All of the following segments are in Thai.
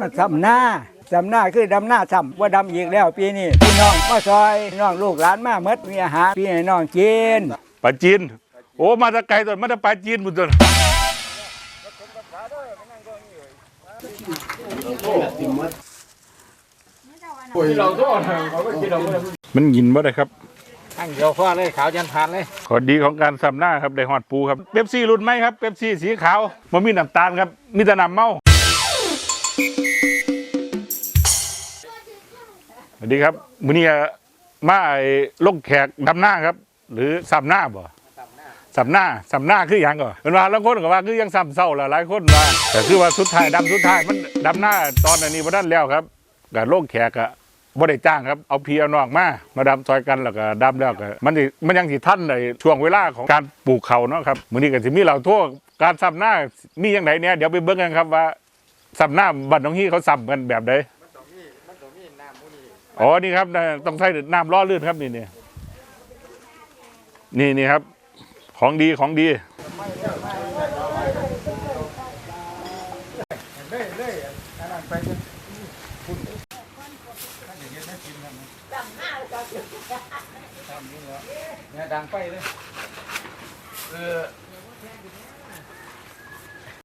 มันซ้ำหน้าซ้ำหน้าคือดำหน้าซ้ำว่าดำอีกแล้วปีนี้พี่น้องมาซอยพี่น้องลูกหลานมาเมดมีอาหารพี่ให้น้องกินปลาจีน โอ้ มาแตะไกลตัวมาแตะปลาจีนบุญตัวมันยินบ่ได้ครับทั้งเดียวพ่อเลยขาวยันพานเลยขอดีของการสับหน้าครับได้ฮอดปูครับเป๊ปซี่รุ่นไหมครับเป๊ปซี่สีขาวมันมีน้ำตาลครับ มีแต่น้ำเมา สวัสดีครับมื้อนี้มาไอ้ลงแขกดำหน้าครับ หรือสับหน้าบ่สับหน้าสับหน้าคืออย่างก่อนเป็นว่าแล้วคนก็ว่าคือยังสับเศร้าละหลายคนว่าแต่คือว่าสุดท้ายดำสุดท้ายมันดำหน้าตอนอันนี้บ่ทันแล้วครับกับลงแขกอะบ่ได้จ้างครับเอาพี่เอานองมามาดำซอยกันแล้วก็ดำแล้วก็มันสิมันยังสิทันในช่วงเวลาของการปลูกเขาเนาะครับมื้อนี้ก็สิมีเราทั่วการสับหน้ามีอย่างไรเนี่ยเดี๋ยวไปเบิ่งกันครับว่าสับหน้าบัดน้องฮี่เขาสับกันแบบใด อ๋อนี่ครับต้องใช้น้ำล่อลื่นครับนี่นี่นี่นี่ครับ ของดีของดีเนี่ยดังไปเลยเออ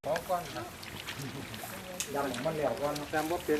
ขอก้อนนะดำของมันเหลวก้อนดำว่าเป็น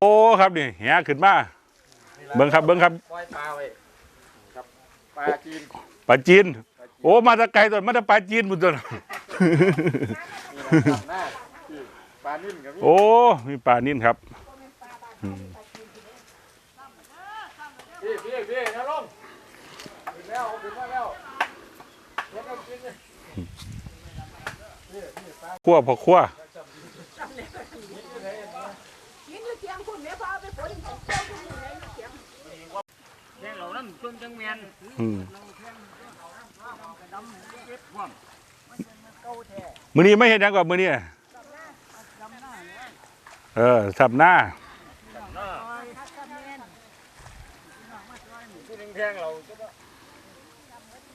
โอ้ครับนี่เหียขึ้นมาเบิ้งครับเบิ้งครับ ปล่อยปลาไว้ครับ ปลาจีนปลาจีน โอ้ มาแตะไกลตัวมาแตะปลาจีนบุญตัวนี่นะดำหน้าที่ปลานิ่มกับพี่โอ้ มีปลานิ่นครับพี่พี่พี่นะลุงขึ้นแล้วขึ้นมาแล้วเดี๋ยวก็กินเลย ขั้วพอขั้ว กินอยู่เทียงคุณแม่พ่อเอาไปฝนเจ้าคุณอยู่ในเทียง แค่เรานั่นจนจังแมนอืมมือนี้ไม่เห็นยังก่อนมือนี้เออสับหน้าที่แทงเราก็ต้อง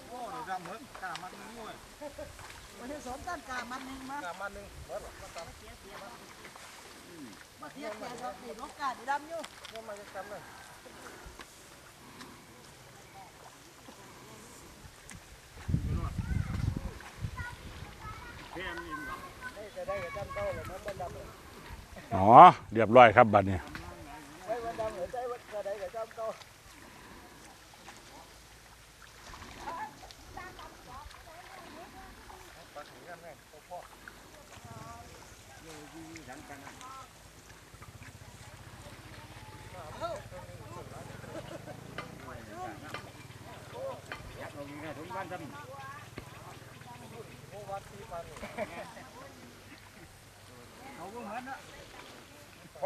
โอ้ยดำเหมือนกามันนึงด้วยวันนี้สอนต้นกามันหนึ่งมากามันนึงมาเทียบแก่เราติดรถกาดดำอยู่ ก็มาจะจำเลย อ๋อ เรียบร้อยครับบัดนี้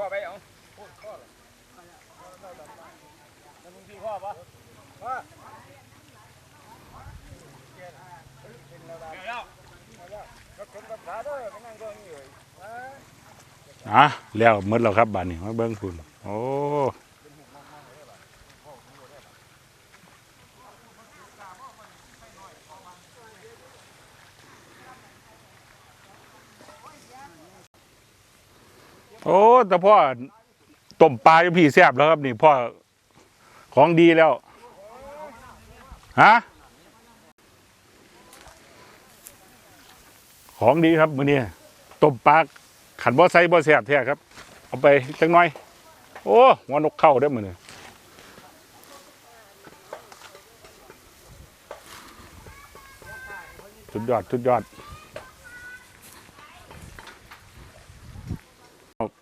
อไปเอาพ่อเลยแล้วมึงพี่พ่อปะพ่อแล้วแล้วคนกับขาด้วยม่นั่งก็มีอยู่อะแล้วมดแล้วครับบ้านนี้มาเบิ้งคุณโอ้ แต่พ่อต้มปลาอยู่พี่แซบแล้วครับ นี่พ่อของดีแล้วฮะของดีครับมื้อนี่ยต้มปลาขันบ่ใไซบ่แซบแท้ครับ เอาไปจังหน่อย โอ้หัวนกเข้าได้มื้อนี่ยสุดยอดสุดยอด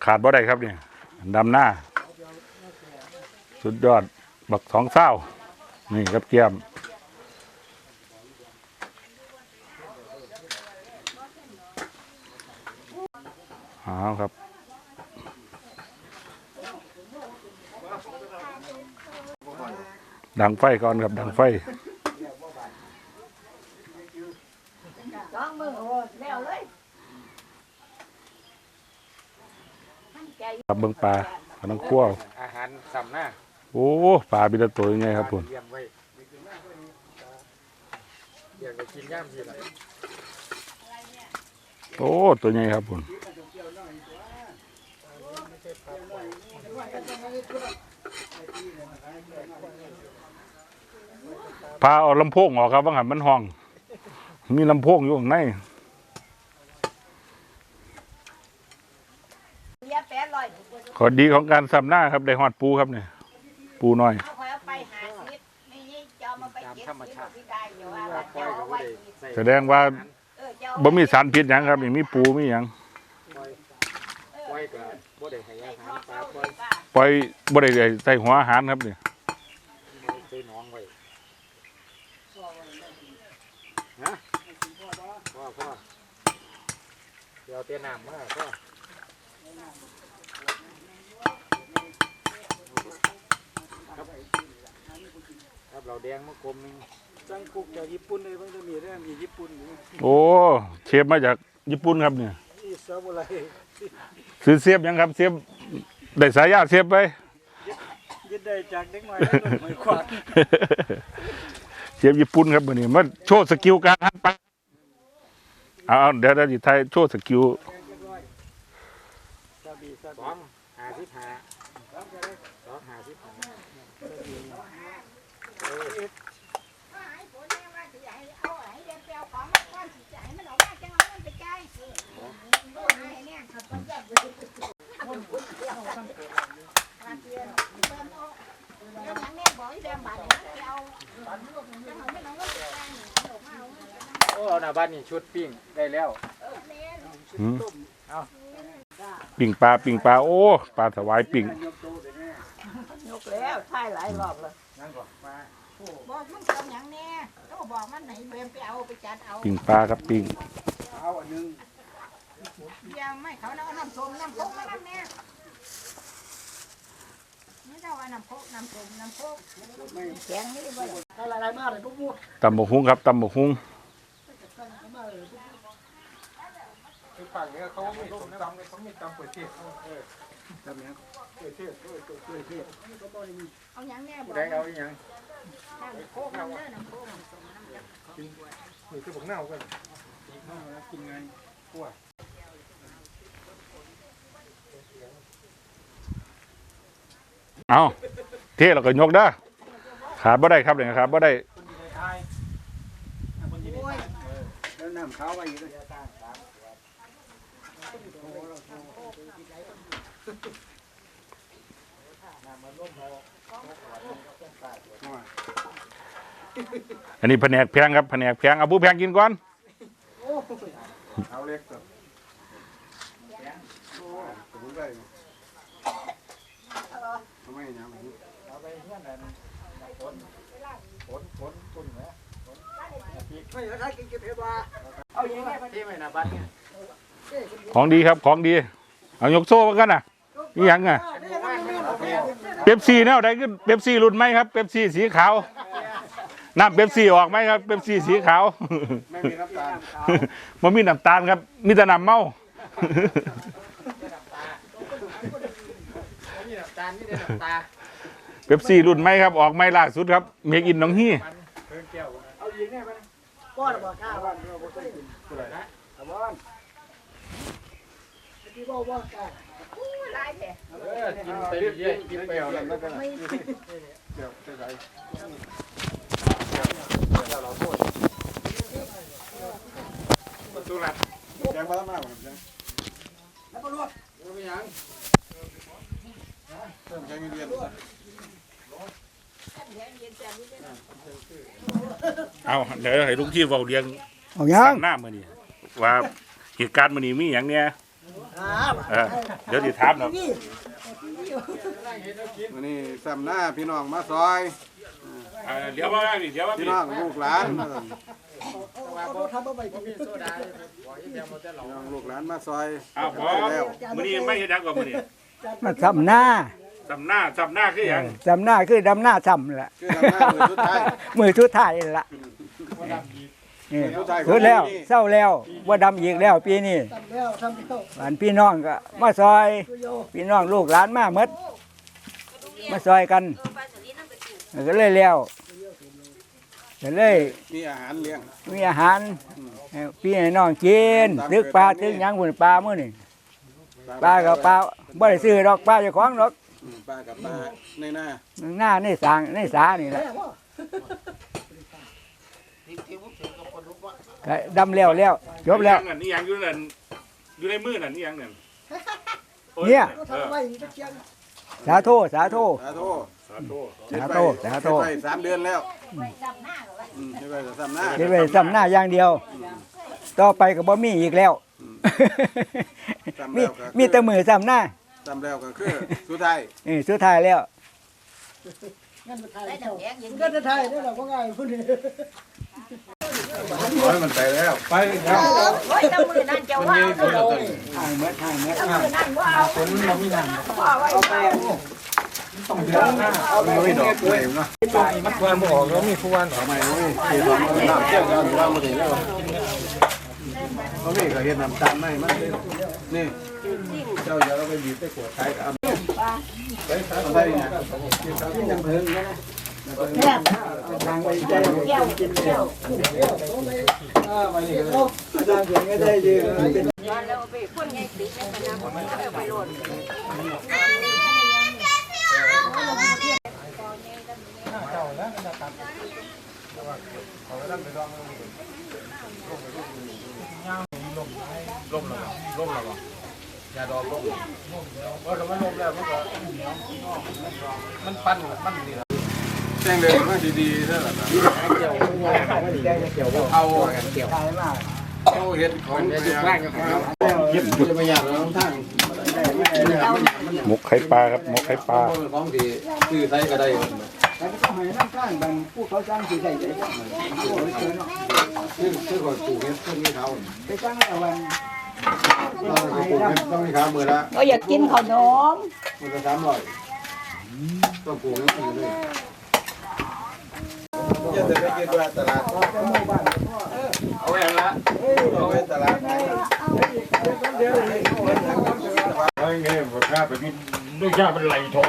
ขาดบ่ได้ครับเนี่ยดำหน้า สุดยอดบักสองเศร้านี่ครับเกียมเอาครับดังไฟก่อนครับดังไฟ สองมือโอ้แล้วเลยมันใจ ครับเบิ่งปลาปลาน้ำคั่วอาหารสำหน้าโอ้ปลาบิดตัวยังไงครับผมเลี้ยงไว้เลี้ยงไปกินย่ามทีละโอ้ตัวใหญ่ครับผมพาเอาลำโพงออกครับว่าหันมันห้อง มีลำโพงอยู่ข้างใน เลี้ยแปดร้อย ข อดีของการสับหน้าครับได้หอดปูครับเนี่ยปูน้อยเอาคอยเอาไปหาสิบนี่นี่เจ้ามาไปเก็บสิบที่ได้อยู่ว่าเจ้าเอาไว้อีกใส่แสดงว่าเออเจ้าบ่มีสารพิษหยังครับนี่มีปูมีหยังไว้กับบ่ได้ให้อาหารปลาปล่อยปล่อยบ่ได้ใส่หัวอาหารครับเนี่ยใส่น้องไว้ฮะพ่อพ่อเดี๋ยวเตี้ยน้ำมาพ่อ ครับครับเราแดงมะกลมหนึงจังกุกจากญี่ปุ่นเลยมันจะมีเรื่องมีญี่ปุ่นอยู่โอ้เชฟมาจากญี่ปุ่นครับเนี่ยที่ซาบุไรซื้อเสียบยังครับเสียบได้สายยาเสียบไปยึดได้จากเด็กน้อยแล้วก็ไม่ขวาดเสียบญี่ปุ่นครับวันนี้มาโชว์สกิลการหั่นปลาเอาเอาเดี๋ยวเดี๋ยวสิไทยโชว์สกิลซา บีซาสองหาสิบหาสองหาสิบหาให้ผลแม่ว่าสิให้เอาห้เลี้ยแปลวของมันก่อนสิจะให้มันออกมาจังเอามันไปจ่ายโอ้ให้เนี่ยครับมันจะบ่ได้คนพูดเดียวกันมาเอนเตือนเอาแล้วอย่างนี้บอกให้แบมบาดให้เอาจังเอาไม่เอาเงินไปจ่ายนี่เอาออกมาเอาเงินไปนั่งโอ้เอาหน้าบ้านนี่ชุดปิ้งได้แล้วเออแม่นหืม ปิ่งปลาปิ่งปลาโอ้ปลาถวายปิ่งยกแล้วถ่ายหลายรอบแล้วนั่งก่อนมาบอกมันเอาอย่างแน่ก็บอกมันไหนเบมไปเอาไปจัดเอาปิ่งปลาครับปิ่งเอาอันหนึงยังไม่เขาเอาน้ำส้มน้ำโคกมาน้ำแน่นี่เราเอาน้ำโคกน้ำส้มน้ำโคกแข็งนี่บ่ได้อะไรมาเลยพวกมูตำบกฮุ้งครับตำบกฮุ้ง คือฝั่งนี้เขาไม่ส้มตำเขาไม่ตำก๋วยเตี๋ยวเออทำยังก๋วยเตี๋ยวก๋วยเตี๋ยวก๋วยเตี๋ยวก็บ่ได้มีเอาอย่างแน่บอผู้กใดเอาอีหยังน้ำโคกน้ำเนื้อน้ำโคกน้ำส้มน้ำเหลืองนี่คือบักเน่ากันกินไงเอาเทเราก็ยกเด้อขาดบ่ได้ครับเนี่ยขาดบ่ได้แล้วน้ำขาวไว้อยู่ด้วย อันนี้แผนกแพงครับแผนกแพงเอาผู้แพงกินก่อนเอาเล็กก่อนสมุนไพรทำไมยังเอาไปเพื่อนนั่นฝนฝนฝนตุ่นนะไม่ใช่กินกินเทวาเอาอย่างนี้ที่ไม่น้าบ้านเนี่ยของดีครับของดี เอายกโซ่มากันน่ะ นี่ยังอะเป๊ปซี่แนวใดขึ้นเป๊ปซี่รุ่นไหมครับเป๊ปซี่สีขาวน้ำเป๊ปซี่ออกไหมครับเป๊ปซี่สีขาวไม่มีน้ำตาลมันมีน้ำตาลครับ มีแต่น้ำเมาไม่มีน้ำตาลนี่ได้น้ำตาเป๊ปซี่รุ่นไหมครับออกไหมล่าสุดครับเมกอินหนองฮี่มันเพิ่งแก้วนะเอาอีกแน่ไปป้อนบอกข้าวบ้านเราบ่เคยกินผู้ใดนะเอาบ้านที่บอกว่า ข้าวอู้หลายแท้เออกินไปเรื่อยๆกินไปเอาแล้วก็ไม่เดี๋ยวจะใส่ประตูหลักแกงมาแล้วมากกว่าแกงแล้วก็รวดไม่ยังเติมแกงเรียนเย็นเย็นแซ่บนี่เด้อเอาเดี๋ยวให้ลุงที่เบาเรียงเอายังสามหน้ามื้อนี้ว่าเหตุการณ์มื้อนี้มีหยังเนี่ย เออเดี๋ยวสิถามเนาะวันนี้สำหน้าพี่น้องมาซอยเออเดี๋ยวมานี่เดี๋ยวมาพี่นี่น้องลูกหลานพี่น้องลูกหลานมาซอยอ้าวพอมื้อนี้ไม่เฮ็ดหยังก่อนมื้อนี้มาทำหน้าสำหน้าสำหน้าคือหยังดำหน้าคือดำหน้าซ้ำละคือทำหน้ามือสุดท้ายมือทุดท้ายละ นี่มือสุดท้ายของสุดแล้วปีนี้เศร้าแล้วว่าดำอีกแล้ว ปีนี้บ้านพี่น้องก็มาซอย พี่น้องลูกหลานมาหมดมาซอยกันก็เลยแล้วก็เลยมีอาหารเลี้ยงมีอาหารให้พี่ให้น้องกินตึกปลาตึกหยังบุญปลามื้อนี่ปลากับปลาบ่ได้ซื้อดอกปลาเจ้าของดอกอืมปลากับปลาในหน้าหน้าในสางในสานี่แหละ ก็ดำแล้วแล้วจบแล้ว นี่หยังอยู่นั่นอยู่ในมือนั่นนี่หยังนั่นโอ้เนี่ยเออสาโทสาโท สาธุสาธุสาโทสาโทเฮ็ดไว้สามเดือนแล้วไปจำหน้าก็ว่าอืมเฮ็ดไว้สามหน้าเฮ็ดไว้ซ้ำหน้าอย่างเดียว ต่อไปก็บ่มีอีกแล้ว มีมีแต่มือซ้ำหน้าจำแล้วก็คือสุดท้ายเออสุดท้ายแล้วได้ดอกแดงยังก็จะไทยนี่แหละว่าไงพูดนี่ ร้อยมันไปแล้วไปแล้วโอ้ยตะมือนั่นจะว่าเอาเลยถ่ายเมื่อถ่ายเมื่อตะมือนั่นว่าเอาคนเราไม่นั่นพ่อไว้เอาไปไม่ดอกไม่เนาะมันควรบอกแล้วมีผู้วันทำไมไม่คือน้ำน้ำเที่ยวกันว่ามันได้แล้วเขาไม่ก็เห็นน้ำตาลไม่มันเลยนี่เจ้าอย่าเราไปบีบไปขวดใช้กันไปใช้ไปเนี่ยยังเพิ่งนะ ทางไปใจแก้วกินแก้วอาจารย์เขียนก็ได้ยืนเป็นย้อนแล้วไปพ่นไงติในคณะผมก็ไปโหลด แจ้งเลยว่าดีๆเท่าไหร่เอาถ่ายมากเอาเห็ดของเสียเย็บจะไม่อยากเราทั้งหมกไข่ปลาครับหมกไข่ปลาของที่ซื้อใช้ก็ได้แต่ก็ให้น้ำข้างบางผู้เขาจ้างสิได้ใจซื้อซื้อก่อนปลูกเห็ดต้นนี้เขาไปจ้างแต่วันต้องปลูกเห็ดต้องมีขามือละก็อยากกินขนมมือละสามร้อยต้องปลูกเห็ดต้นนี้ จะไปกินว่าตลาดเอาไว้ละเอาไว้ตลาดไอ้เงี้ยพอข้าไปกินด้วยยาเป็นไหลทอง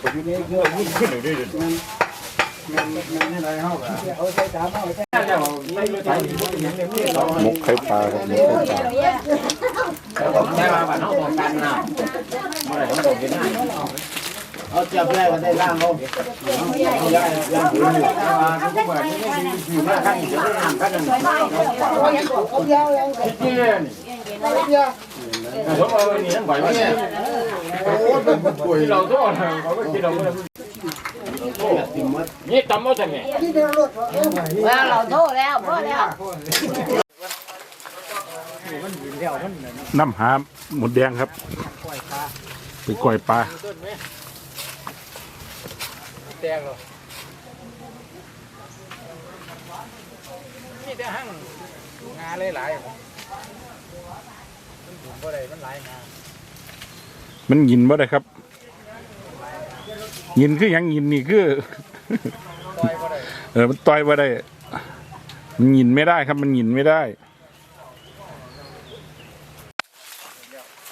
ไปอยู่ในเงื่อนวุ่นขึ้นเลยดิมันมันให้ได้เท่ากันเอาใส่สาม เอาใส่หมกไข่ปลาครับหมกไข่ปลาเอาจับได้ก็ได้ล่างเขาเราว่าเราโทษแล้วพ่อแล้วน้ำหาหมดแดงครับ ไปก่อยปลา แดงเลยนี่แต่หั่งงาหลายๆมันบุ๋มก็ได้มันหลายงามันยินบ่ได้ครับ ยินคือหยังยินนี่คือ ต่อยก็ได้ เออมันต่อยบ่ได้ มันยินไม่ได้ครับ มันยินไม่ได้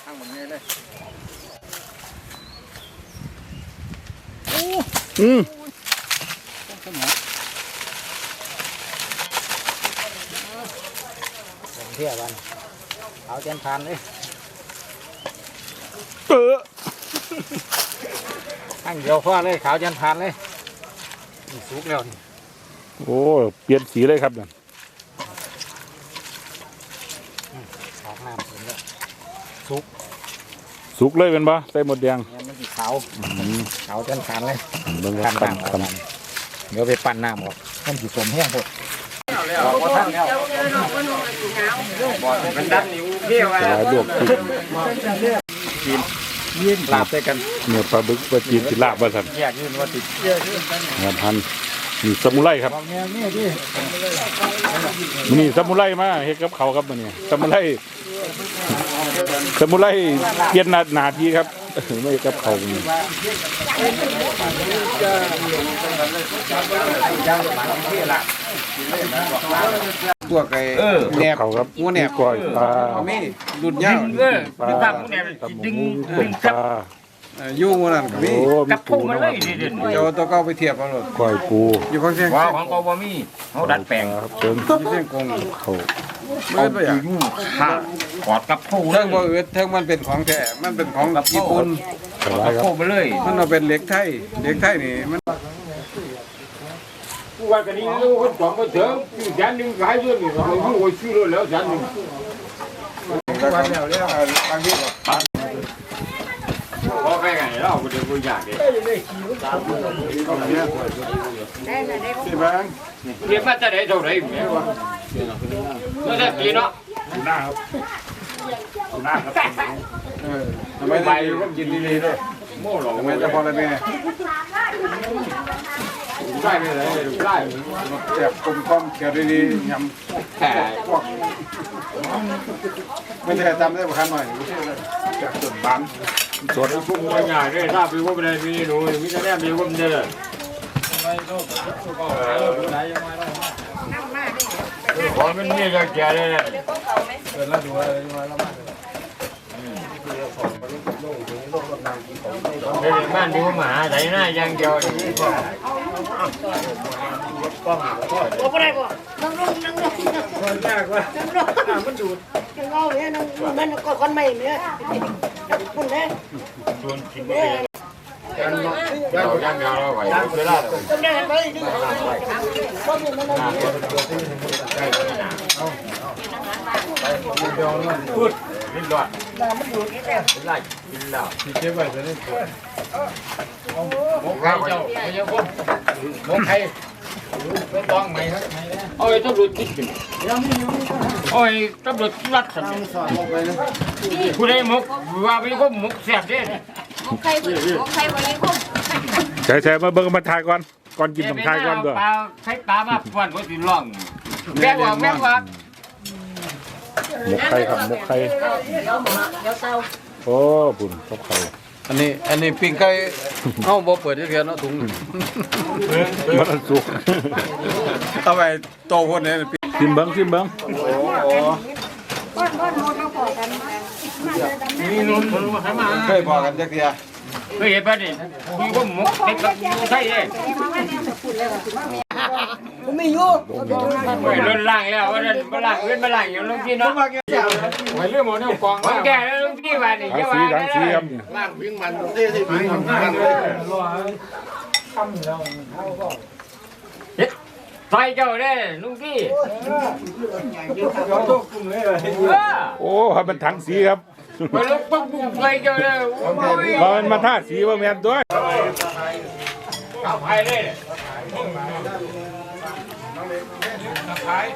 ทั้งหมดนี้เลย อืมเที่ยววันเอาเจนทานเลยเออหั่งเดียวพ่อเลยขาวเจนทานเลยนี่สุกแล้วนี่โอ้เปลี่ยนสีเลยครับนั่นขาวน้ำเห็นแล้วสุก เลยเป็นบ่ใส่หมดแดงเนี่ยมันสีขาวอืมขาวเจนทานเลยเบิ่งคปั่รันบน้ำออกปั่นมาเดี๋ยวไปปั่นน้ำออกมันสีสมแห้งหมดแล้วพอท่านแล้วมันดันนิ้วเที่ยวปลาลวกกินลาบใส่กันเนื้อปลาบึกปลาจีนสิลาบว่าซั่นแยกยืนว่าติดงานพันนี่สมุไรครับมื้อนี่สมุไรมาเฮ็ดกับเขาวครับมื้อนี้สมุไร สมุไรเปลี่ยนหน้าหน้าที่ครับไม่เฮ็ดกับเขาวมื้อนี้ตัวไก่แหนบเขาครับหัวแหนบก้อยปลาเอามีดุดยาวเออปลาคือตับเนี่ยตับหดึงมูดึต้งมคปรับลาเอ่ออยู่หัวนั่นก็มีโอ้มีกับปูพุ่งมันเนาะเลยเด่นเจ้าตัวเก่าไปเทียบเอาโลดก้อยปูอยู่ข้างเสียงว้าวของกบมีเขาดัดแปลงครับเชิญอยู่เสียงกงเขาเมื่อไปอย่างข้า ปอดกับพุ่งเลเทิยงบ่อืดเทิงมันเป็นของแท้มันเป็นของญี่ปุ่นสบายครับพุ่งไปเลยมันเอาเป็นเหล็กไทยเหล็กไทยนี่มันว่ากันนี้ลูกคนสองคนเถอะแสนหนึ่งขายเยอะนี่เราลูกคนซื้อเลยแล้วแสนหนึ่งวันแล้วแล้วบางทีก็พอไปไงเราไม่ได้บุญยากเลยที่บ้านเรียกมาจะได้เท่าไหร่แม่วะไม่ได้กินเนาะ หน้าครับหน้าครับเออทำไมได้ก็กินดีๆด้วยโม่หลงทำไมจะพอละแม่ได้ไม่ได้ได้แจกกลมกล่อมเขียวดีๆยำแต่พวกไม่ใช่จำได้บ่คันหน่อยจากส่วนบ้านสดพวกมันง่ายเลยถ้าไปว่าไม่ได้มีหนูมีแต่แน่มีว่าไม่ได้เลยพอมันมีก็แก่เลยเปิดแล้วดูอะไรดูอะไรแล้วมา เด็กบ้านดูหมาใส่หน้ายังเดียวนั่งลงนั่งลงนั่งลงมันดูดนั่งเอาเนี่ยนั่งมันก็คนใหม่เนี่ยคุณเนี่ยเรายังเดียวเราไหวเวลาต้องได้ไปดิก็มีมันพูด ลิ้นิดหน่อยไล่กินแล้วที่เก็บไว้จะได้ปวดหมกไข่เจ้าไม่ใช่คนหมกไข่ไม่ต้องไหมครับโอ้ยตำรวจติดกันโอ้ยตำรวจรัดสันผู้ใดหมกว่าไปก็หมกแสบเด้มกไข่มกไข่บ่ยังคใช่ใช่มาเบิ่งมาทายก่อนก่อนกินต้องทายก่อนด้วยปลาไข่ปลามาป้อนก็สิร้องแม่ว่าแม่ว่า หมกไข่ครับหมกไข่เดี๋ยวหมอเดี๋ยวเตาโอ้ปุ่นกับเขาอันนี้อันนี้ปิ้งไก่เอ้าบ่เปิดเทื่อเนาะถุงมันสุกเอาไปโตคนนี้ปิ้งชิมเบิ้งชิมเบิ้งก้อนก้อนหมดแล้วพอกันมีนุ่นคนมาหามาเคยพอกันจักเที่ยเฮ้ยป่ะนี่มีก็หมกเด็กกับใช่เด้ ผมไม่อยู่ไม่ล้นล่างแล้วว่ามาล่างเว้นมาล่างอยู่ลุงพี่เนาะไม่เรื่องหมดเนี่ยกองมันแก่แล้วลุงพี่ว่านี่ทั้จะงสีว่าทั้งสีครับล่างปิ้งมันเต้ที่ปิ้งมันเลยใส่เจ้าเด้ลุงพี่โอ้ครับมันถังสีครับไปลุกปุ๊บปุ๊บใส่เจ้าเด้โอ้ยว่ามันมาท่าสีว่าแม่นตัวเอาไปเลย ท้าย